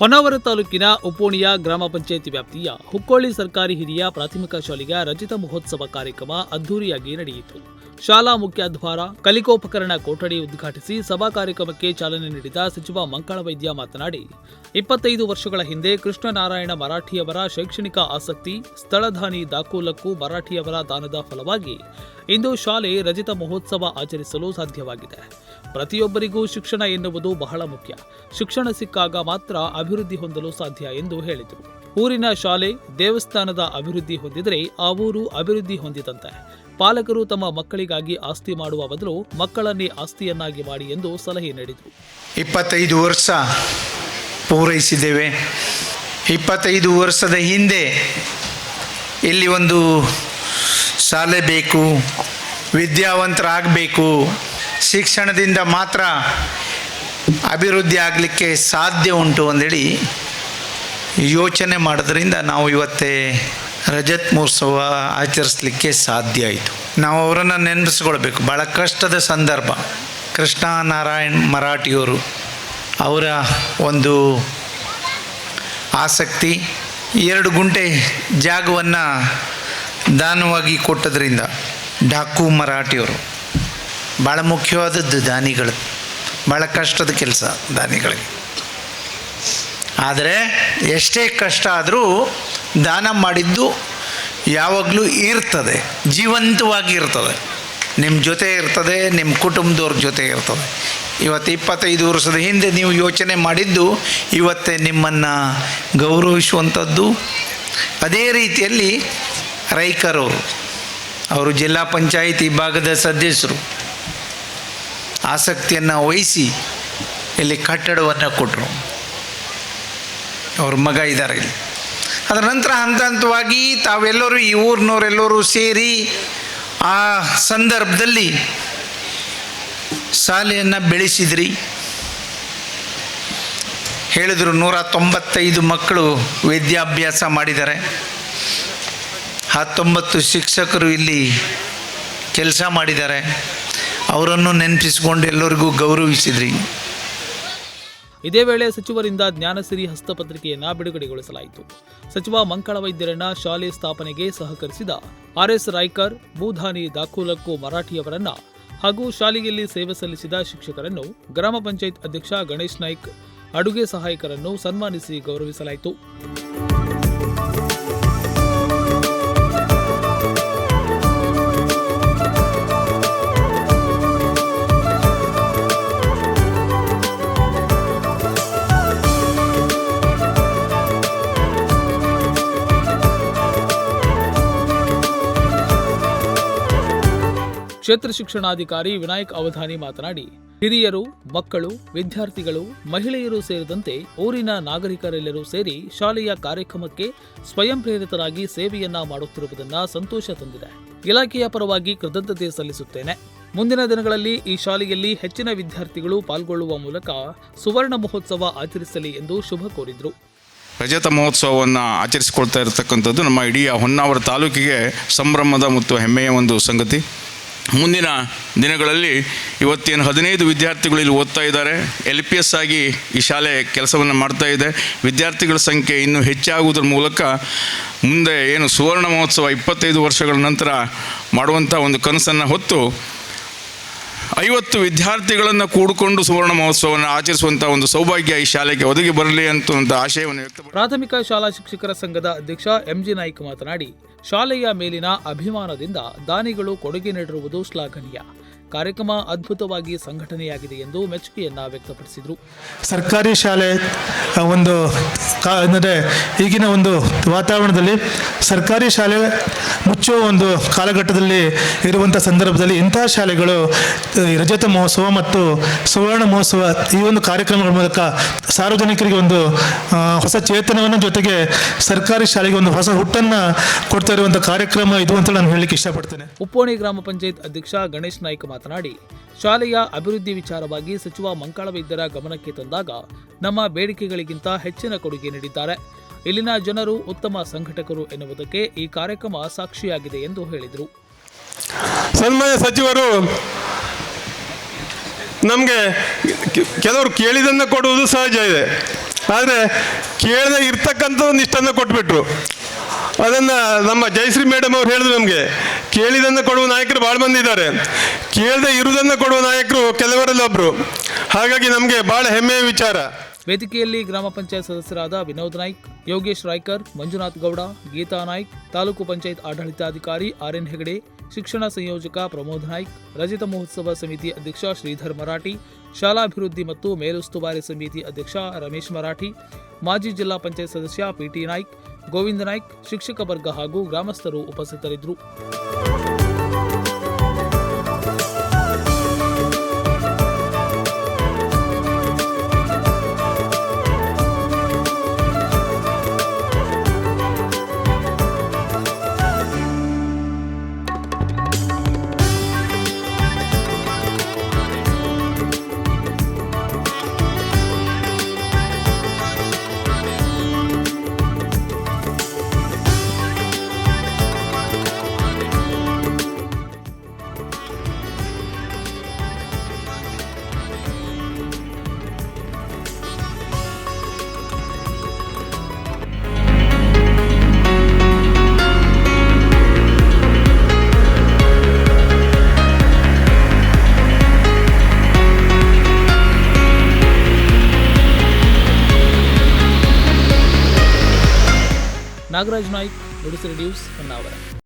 ಹೊನ್ನಾವರ ತಾಲೂಕಿನ ಉಪೋಣಿಯ ಗ್ರಾಮ ಪಂಚಾಯಿತಿ ವ್ಯಾಪ್ತಿಯ ಹುಕ್ಕೋಳಿ ಸರ್ಕಾರಿ ಹಿರಿಯ ಪ್ರಾಥಮಿಕ ಶಾಲೆಯ ರಜಿತ ಮಹೋತ್ಸವ ಕಾರ್ಯಕ್ರಮ ಅದ್ದೂರಿಯಾಗಿ ನಡೆಯಿತು. ಶಾಲಾ ಮುಖ್ಯದ್ವಾರ ಕಲಿಕೋಪಕರಣ ಕೊಠಡಿ ಉದ್ಘಾಟಿಸಿ ಸಭಾ ಕಾರ್ಯಕ್ರಮಕ್ಕೆ ಚಾಲನೆ ನೀಡಿದ ಸಚಿವ ಮಂಕಳ ವೈದ್ಯ ಮಾತನಾಡಿ, ಇಪ್ಪತ್ತೈದು ವರ್ಷಗಳ ಹಿಂದೆ ಕೃಷ್ಣನಾರಾಯಣ ಮರಾಠಿಯವರ ಶೈಕ್ಷಣಿಕ ಆಸಕ್ತಿ, ಸ್ಥಳಧಾನಿ ದಾಖೂಲಕ್ಕೂ ಮರಾಠಿಯವರ ದಾನದ ಫಲವಾಗಿ ಇಂದು ಶಾಲೆ ರಜಿತ ಮಹೋತ್ಸವ ಆಚರಿಸಲು ಸಾಧ್ಯವಾಗಿದೆ. ಪ್ರತಿಯೊಬ್ಬರಿಗೂ ಶಿಕ್ಷಣ ಎನ್ನುವುದು ಬಹಳ ಮುಖ್ಯ. ಶಿಕ್ಷಣ ಸಿಕ್ಕಾಗ ಮಾತ್ರ ಅಭಿವೃದ್ಧಿ ಹೊಂದಲು ಸಾಧ್ಯ ಎಂದು ಹೇಳಿದರು. ಊರಿನ ಶಾಲೆ, ದೇವಸ್ಥಾನದ ಅಭಿವೃದ್ಧಿ ಹೊಂದಿದರೆ ಆ ಊರು ಅಭಿವೃದ್ಧಿ ಹೊಂದಿದಂತೆ. ಪಾಲಕರು ತಮ್ಮ ಮಕ್ಕಳಿಗಾಗಿ ಆಸ್ತಿ ಮಾಡುವ ಬದಲು ಮಕ್ಕಳನ್ನೇ ಆಸ್ತಿಯನ್ನಾಗಿ ಮಾಡಿ ಎಂದು ಸಲಹೆ ನೀಡಿದರು. ಇಪ್ಪತ್ತೈದು ವರ್ಷ ಪೂರೈಸಿದ್ದೇವೆ. ಇಪ್ಪತ್ತೈದು ವರ್ಷದ ಹಿಂದೆ ಇಲ್ಲಿ ಒಂದು ಶಾಲೆ ಬೇಕು, ವಿದ್ಯಾವಂತರಾಗಬೇಕು. ಶಿಕ್ಷಣದಿಂದ ಮಾತ್ರ ಅಭಿವೃದ್ಧಿ ಆಗಲಿಕ್ಕೆ ಸಾಧ್ಯ ಉಂಟು ಅಂದೇಳಿ ಯೋಚನೆ ಮಾಡೋದ್ರಿಂದ ನಾವು ಇವತ್ತೇ ರಜತ್ ಮಹೋತ್ಸವ ಆಚರಿಸಲಿಕ್ಕೆ ಸಾಧ್ಯ ಆಯಿತು. ನಾವು ಅವರನ್ನು ನೆನಪಿಸ್ಕೊಳ್ಬೇಕು. ಭಾಳ ಕಷ್ಟದ ಸಂದರ್ಭ. ಕೃಷ್ಣ ನಾರಾಯಣ್ ಮರಾಠಿಯವರು ಅವರ ಒಂದು ಆಸಕ್ತಿ, ಎರಡು ಗುಂಟೆ ಜಾಗವನ್ನು ದಾನವಾಗಿ ಕೊಟ್ಟದ್ರಿಂದ ಡಾಕು ಮರಾಠಿಯವರು. ಭಾಳ ಮುಖ್ಯವಾದದ್ದು ದಾನಿಗಳು. ಭಾಳ ಕಷ್ಟದ ಕೆಲಸ ದಾನಿಗಳಿಗೆ. ಆದರೆ ಎಷ್ಟೇ ಕಷ್ಟ ಆದರೂ ದಾನ ಮಾಡಿದ್ದು ಯಾವಾಗಲೂ ಇರ್ತದೆ, ಜೀವಂತವಾಗಿ ಇರ್ತದೆ. ನಿಮ್ಮ ಜೊತೆ ಇರ್ತದೆ ನಿಮ್ಮ ಕುಟುಂಬದವ್ರ ಜೊತೆ ಇರ್ತದೆ. ಇವತ್ತು ಇಪ್ಪತ್ತೈದು ವರ್ಷದ ಹಿಂದೆ ನೀವು ಯೋಚನೆ ಮಾಡಿದ್ದು ಇವತ್ತೇ ನಿಮ್ಮನ್ನು ಗೌರವಿಸುವಂಥದ್ದು. ಅದೇ ರೀತಿಯಲ್ಲಿ ರೈಕರವರು, ಅವರು ಜಿಲ್ಲಾ ಪಂಚಾಯಿತಿ ಭಾಗದ ಸದಸ್ಯರು ಆಸಕ್ತಿಯನ್ನು ವಹಿಸಿ ಇಲ್ಲಿ ಕಟ್ಟಡವನ್ನು ಕೊಟ್ಟರು ಅವ್ರ ಮಗ ಇದ್ದಾರೆ ಇಲ್ಲಿ. ಅದರ ನಂತರ ಹಂತ ಹಂತವಾಗಿ ತಾವೆಲ್ಲರೂ ಈ ಊರಿನವರೆಲ್ಲರೂ ಸೇರಿ ಆ ಸಂದರ್ಭದಲ್ಲಿ ಶಾಲೆಯನ್ನು ಬೆಳೆಸಿದ್ರಿ. ಹೇಳಿದರು ನೂರ ತೊಂಬತ್ತೈದು ಮಕ್ಕಳು ವಿದ್ಯಾಭ್ಯಾಸ ಮಾಡಿದ್ದಾರೆ. ಹತ್ತೊಂಬತ್ತು ಶಿಕ್ಷಕರು ಇಲ್ಲಿ ಕೆಲಸ ಮಾಡಿದ್ದಾರೆ. ಅವರನ್ನು ನೆನಪಿಸಿಕೊಂಡು ಎಲ್ಲರಿಗೂ ಗೌರವಿಸಿದ್ರಿ. ಇದೇ ವೇಳೆ ಸಚಿವರಿಂದ ಜ್ಞಾನಸಿರಿ ಹಸ್ತಪತ್ರಿಕೆಯನ್ನು ಬಿಡುಗಡೆಗೊಳಿಸಲಾಯಿತು. ಸಚಿವ ಮಂಕಳ ವೈದ್ಯರನ್ನ ಶಾಲೆ ಸ್ಥಾಪನೆಗೆ ಸಹಕರಿಸಿದ ಆರ್ಎಸ್ ರಾಯ್ಕರ್, ಭೂಧಾನಿ ದಾಖೂಲಕ್ಕೂ ಮರಾಠಿಯವರನ್ನ ಹಾಗೂ ಶಾಲೆಯಲ್ಲಿ ಸೇವೆ ಸಲ್ಲಿಸಿದ ಶಿಕ್ಷಕರನ್ನು ಗ್ರಾಮ ಪಂಚಾಯತ್ ಅಧ್ಯಕ್ಷ ಗಣೇಶ್ ನಾಯ್ಕ್ ಅಡುಗೆ ಸಹಾಯಕರನ್ನು ಸನ್ಮಾನಿಸಿ ಗೌರವಿಸಲಾಯಿತು. ಕ್ಷೇತ್ರ ಶಿಕ್ಷಣಾಧಿಕಾರಿ ವಿನಾಯಕ್ ಅವಧಾನಿ ಮಾತನಾಡಿ, ಹಿರಿಯರು, ಮಕ್ಕಳು, ವಿದ್ಯಾರ್ಥಿಗಳು, ಮಹಿಳೆಯರು ಸೇರಿದಂತೆ ಊರಿನ ನಾಗರಿಕರೆಲ್ಲರೂ ಸೇರಿ ಶಾಲೆಯ ಕಾರ್ಯಕ್ರಮಕ್ಕೆ ಸ್ವಯಂ ಪ್ರೇರಿತರಾಗಿ ಸೇವೆಯನ್ನ ಮಾಡುತ್ತಿರುವುದನ್ನ ಸಂತೋಷ ತಂದಿದೆ. ಇಲಾಖೆಯ ಪರವಾಗಿ ಕೃತಜ್ಞತೆ ಸಲ್ಲಿಸುತ್ತೇನೆ. ಮುಂದಿನ ದಿನಗಳಲ್ಲಿ ಈ ಶಾಲೆಯಲ್ಲಿ ಹೆಚ್ಚಿನ ವಿದ್ಯಾರ್ಥಿಗಳು ಪಾಲ್ಗೊಳ್ಳುವ ಮೂಲಕ ಸುವರ್ಣ ಮಹೋತ್ಸವ ಆಚರಿಸಲಿ ಎಂದು ಶುಭ ಕೋರಿದರು. ರಜತ ಮಹೋತ್ಸವವನ್ನು ಆಚರಿಸಿಕೊಳ್ತಾ ಇರತಕ್ಕಂಥದ್ದು ನಮ್ಮ ಇಡೀ ಹೊನ್ನಾವರ ತಾಲೂಕಿಗೆ ಸಂಭ್ರಮದ ಮತ್ತು ಹೆಮ್ಮೆಯ ಒಂದು ಸಂಗತಿ. ಮುಂದಿನ ದಿನಗಳಲ್ಲಿ ಇವತ್ತೇನು ಹದಿನೈದು ವಿದ್ಯಾರ್ಥಿಗಳು ಇಲ್ಲಿ ಓದ್ತಾ ಇದ್ದಾರೆ. ಎಲ್ ಪಿ ಎಸ್ ಆಗಿ ಈ ಶಾಲೆ ಕೆಲಸವನ್ನು ಮಾಡ್ತಾ ಇದೆ. ವಿದ್ಯಾರ್ಥಿಗಳ ಸಂಖ್ಯೆ ಇನ್ನೂ ಹೆಚ್ಚಾಗುವುದರ ಮೂಲಕ ಮುಂದೆ ಏನು ಸುವರ್ಣ ಮಹೋತ್ಸವ ಇಪ್ಪತ್ತೈದು ವರ್ಷಗಳ ನಂತರ ಮಾಡುವಂಥ ಒಂದು ಕನಸನ್ನು ಹೊತ್ತು ಐವತ್ತು ವಿದ್ಯಾರ್ಥಿಗಳನ್ನು ಕೂಡಿಕೊಂಡು ಸುವರ್ಣ ಮಹೋತ್ಸವವನ್ನು ಆಚರಿಸುವಂಥ ಒಂದು ಸೌಭಾಗ್ಯ ಈ ಶಾಲೆಗೆ ಒದಗಿ ಬರಲಿ ಅಂತ ಆಶಯವನ್ನು ಪ್ರಾಥಮಿಕ ಶಾಲಾ ಶಿಕ್ಷಕರ ಸಂಘದ ಅಧ್ಯಕ್ಷ ಎಂಜಿ ನಾಯ್ಕ ಮಾತನಾಡಿ, ಶಾಲೆಯ ಮೇಲಿನ ಅಭಿಮಾನದಿಂದ ದಾನಿಗಳು ಕೊಡುಗೆ ನೀಡಿರುವುದು ಶ್ಲಾಘನೀಯ. ಕಾರ್ಯಕ್ರಮ ಅದ್ಭುತವಾಗಿ ಸಂಘಟನೆಯಾಗಿದೆ ಎಂದು ಮೆಚ್ಚುಗೆಯನ್ನ ವ್ಯಕ್ತಪಡಿಸಿದರು. ಸರ್ಕಾರಿ ಶಾಲೆ ಒಂದು ಅಂದರೆ ಈಗಿನ ಒಂದು ವಾತಾವರಣದಲ್ಲಿ ಸರ್ಕಾರಿ ಶಾಲೆ ಮುಚ್ಚುವ ಒಂದು ಕಾಲಘಟ್ಟದಲ್ಲಿ ಇರುವಂಥ ಸಂದರ್ಭದಲ್ಲಿ ಇಂತಹ ಶಾಲೆಗಳು ರಜತ ಮಹೋತ್ಸವ ಮತ್ತು ಸುವರ್ಣ ಮಹೋತ್ಸವ ಈ ಒಂದು ಕಾರ್ಯಕ್ರಮಗಳ ಮೂಲಕ ಸಾರ್ವಜನಿಕರಿಗೆ ಒಂದು ಹೊಸ ಚೇತನವನ್ನು ಜೊತೆಗೆ ಸರ್ಕಾರಿ ಶಾಲೆಗೆ ಒಂದು ಹೊಸ ಹುಟ್ಟನ್ನು ಕೊಡ್ತಾ ಇರುವಂಥ ಕಾರ್ಯಕ್ರಮ ಇದು ಅಂತ ನಾನು ಹೇಳಲಿಕ್ಕೆ ಇಷ್ಟಪಡ್ತೇನೆ. ಉಪ್ಪೋಣಿ ಗ್ರಾಮ ಪಂಚಾಯತ್ ಅಧ್ಯಕ್ಷ ಗಣೇಶ್ ನಾಯ್ಕ್ ಮಾತನಾಡಿ, ಶಾಲೆಯ ಅಭಿವೃದ್ಧಿ ವಿಚಾರವಾಗಿ ಸಚಿವ ಮಂಕಾಳ ವೈದ್ಯರ ಗಮನಕ್ಕೆ ತಂದಾಗ ನಮ್ಮ ಬೇಡಿಕೆಗಳಿಗಿಂತ ಹೆಚ್ಚಿನ ಕೊಡುಗೆ ನೀಡಿದ್ದಾರೆ. ಇಲ್ಲಿನ ಜನರು ಉತ್ತಮ ಸಂಘಟಕರು ಎನ್ನುವುದಕ್ಕೆ ಈ ಕಾರ್ಯಕ್ರಮ ಸಾಕ್ಷಿಯಾಗಿದೆ ಎಂದು ಹೇಳಿದರು. ಸನ್ಮಾನ್ಯ ಸಚಿವರು, ನಮಗೆ ಕೆಲವರು ಕೇಳಿದ್ದನ್ನು ಕೊಡುವುದು ಸಹಜ ಇದೆ. ಆದರೆ ಕೇಳದೆ ಇರ್ತಕ್ಕಂಥ ಒಂದು ಇಷ್ಟನ್ನು ಕೊಟ್ಬಿಟ್ರು. ಅದನ್ನು ನಮ್ಮ ಜಯಶ್ರೀ ಮೇಡಮ್ ಅವ್ರು ಹೇಳಿದ್ರು ನಮಗೆ. ಕೇಳಿದನ್ನು ಕೊಡುವ ನಾಯಕರು ಭಾಳ ಮಂದಿ ಇದ್ದಾರೆ. ಕೇಳದೆ ಇರುವುದನ್ನು ಕೊಡುವ ನಾಯಕರು ಕೆಲವರಲ್ಲಿ ಒಬ್ಬರು ಹಾಗಾಗಿ ನಮಗೆ ಭಾಳ ಹೆಮ್ಮೆಯ ವಿಚಾರ. ವೇದಿಕೆಯಲ್ಲಿ ಗ್ರಾಮ ಪಂಚಾಯತ್ ಸದಸ್ಯರಾದ ವಿನೋದ್ ನಾಯ್ಕ್, ಯೋಗೇಶ್ ರಾಯ್ಕರ್, ಮಂಜುನಾಥ್ ಗೌಡ, ಗೀತಾ ನಾಯ್ಕ್, ತಾಲೂಕು ಪಂಚಾಯತ್ ಆಡಳಿತಾಧಿಕಾರಿ ಆರ್ ಎನ್ ಹೆಗಡೆ, ಶಿಕ್ಷಣ ಸಂಯೋಜಕ ಪ್ರಮೋದ್ ನಾಯ್ಕ್, ರಜತ ಮಹೋತ್ಸವ ಸಮಿತಿ ಅಧ್ಯಕ್ಷ ಶ್ರೀಧರ್ ಮರಾಠಿ, ಶಾಲಾಭಿವೃದ್ಧಿ ಮತ್ತು ಮೇಲುಸ್ತುವಾರಿ ಸಮಿತಿ ಅಧ್ಯಕ್ಷ ರಮೇಶ್ ಮರಾಠಿ, ಮಾಜಿ ಜಿಲ್ಲಾ ಪಂಚಾಯತ್ ಸದಸ್ಯ ಪಿಟಿ ನಾಯ್ಕ್ ಗೋವಿಂದ ನಾಯ್ಕ್ ಶಿಕ್ಷಕ ವರ್ಗ ಹಾಗೂ ಗ್ರಾಮಸ್ಥರು ಉಪಸ್ಥಿತರಿದ್ದರು. ನಾಗರಾಜ್ ನಾಯ್ಕ್ ನುಡಿಸಿರಿ ನ್ಯೂಸ್ ಹೊನ್ನಾವರ